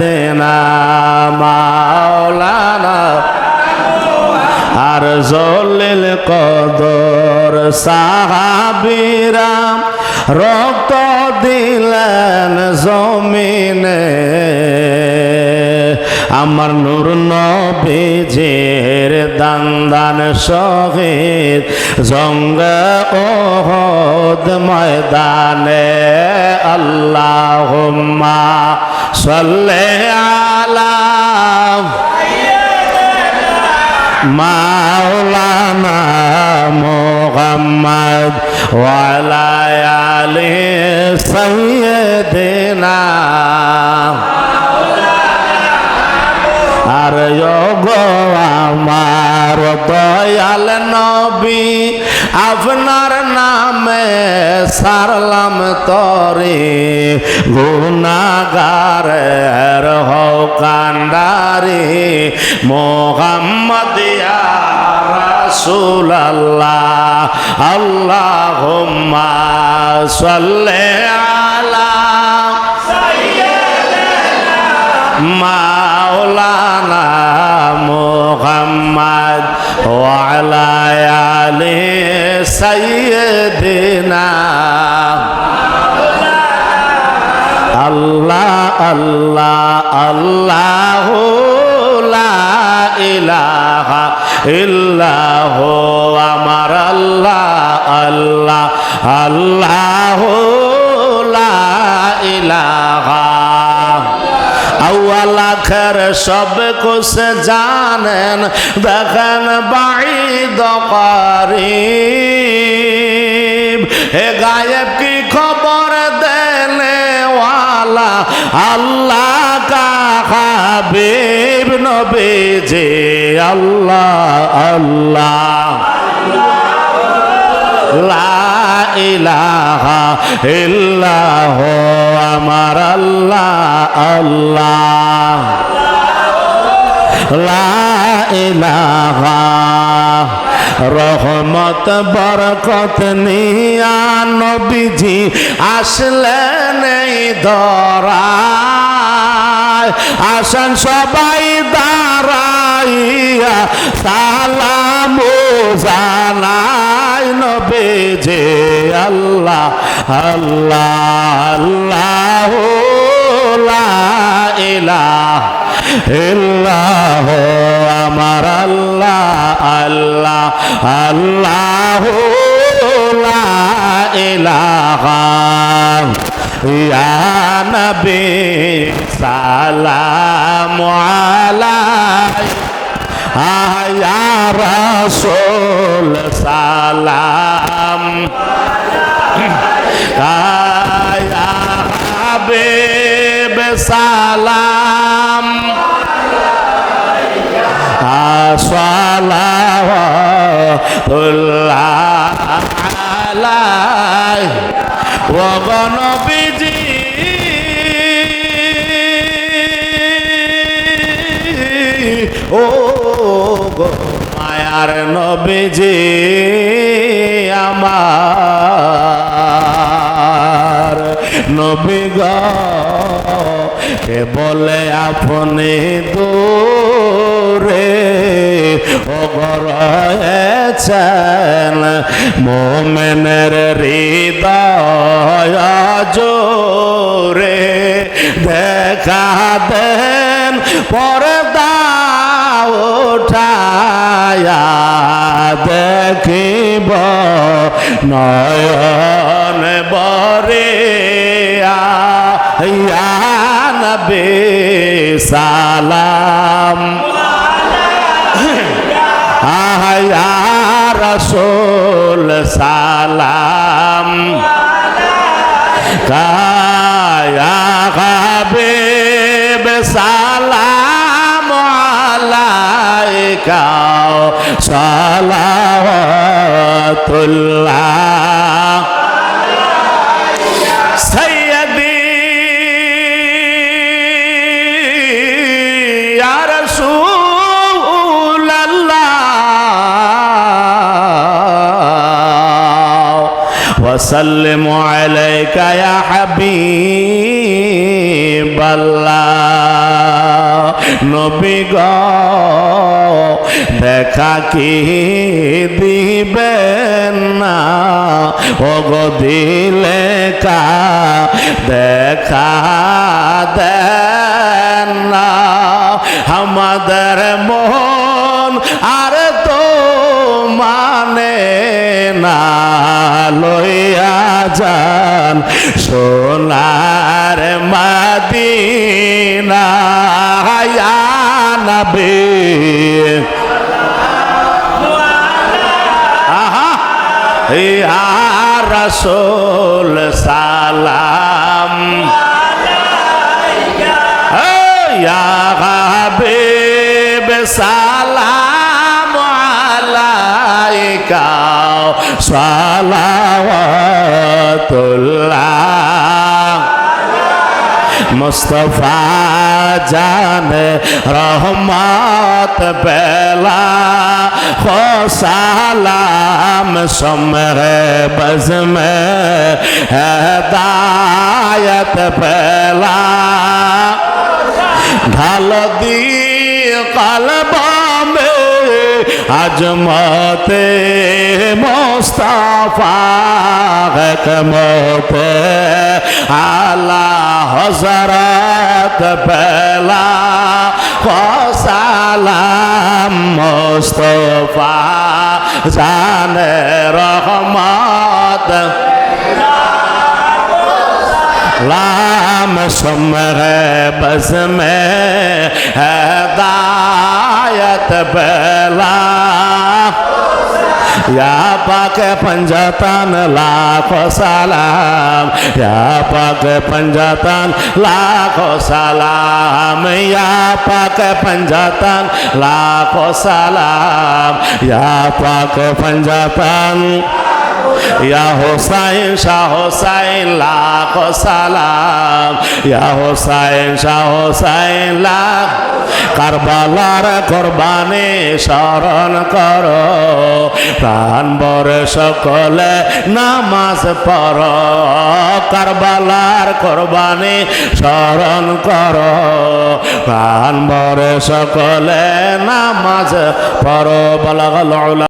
দেনা আর জলিল কদর সাহাবিরাম রক্ত দিলেন জমিনে। আমার নূর নবীজের দান শহীদ জঙ্গ ওহদ ময়দানে, আল্লাহুম্মা সাল্লি আলা মাওলানা মুহাম্মদ ওয়ালা আলি সাইয়্যিদিনা আর গো আমার দয়াল নবী, আপনার নামে সারলাম তরে। হও কান্ডারে, মোহাম্মদ রাসূল আল্লাহ সাল্লি আলা মাওলানা মুহাম্মদ। ওয়ালা আলি সাইয়্যিদিনা। আল্লাহ আল্লাহ আল্লাহ লা ইলাহা ইল্লাহ, আমার আল্লাহ আল্লাহ আল্লাহ লা ইলাহা আউয়াল আখের সব কুছ জানেন, দেখেন বাঈদ করিব হে গায়েব কি খবর দেনে ওয়ালা আল্লাহ কা হাবিব নবী যে আল্লাহ আল্লাহ। লা ইলাহা ইল্লাহ, আমার আল্লাহ আল্লাহ। লা রহমত, বরকত নিয়া নবীজি আসলেন এই ধরায় আসেন সবাই দাঁড়াইয়া, সালাম জানাই নবে যে আল্লাহ আল্লাহ আল্লাহ ইল্লাহ, আমার আল্লাহ আল্লাহ আল্লাহ, লা ইলাহা। সালাম আলাইকা। ইয়া রাসূল, সালাম সালাম। আলাইহি ওয়া নবীজি ও গো মায়ার নবীজি আমার নবী গো। কে বলে আপনি দূরে? অগরয়েছেন মোমেনের হৃদয় জোরে দেখা দেন, পর্দা ওঠায়া দেখিব নয়ন বরে ইয়া নবী সালাম। রসুল সালাম। কায়া হাবিব সালাম আলাইকা। সালাওয়াতুল্লাহ। وسلم عليك يا حبيب ইল্লাল্লাহ নবী গ দেখা কি দিবেন না ও গো দিলে কা দেখা দেন না আমাদের মন আর লইয়া যান সোনার মাদিনা নবী। আহা রাসূল সালাম। সালাম। আলাইকা সালাওয়াতুল্লাহ। মুস্তফা জান রহমত বেলা সালাম সমরে বজ মে হেদায়ত বেলা। ঢাল দি কলব নামে আজমতে মোস্তাফা মতে আলা হজরত বেলা সালাম মোস্তফা জানে রহমত। লাম সমরে বস মে হদা बेला या पाक पंजतन लाखो सलाम या पाक पंजतन लाखो सलाम या पाक पंजतन लाखो सलाम या पाक पंजतन ইয়া হোসাইন শাহ হোসাইন, লাখ সালাম। ইয়া হোসাইন শাহ হোসাইন, লাখ। কারবালার কোরবানি স্মরণ কর। প্রাণ বরে সকলে নামাজ পড়। কারবালার কোরবানি স্মরণ কর। প্রাণ বরে সকলে নামাজ পড়। বলা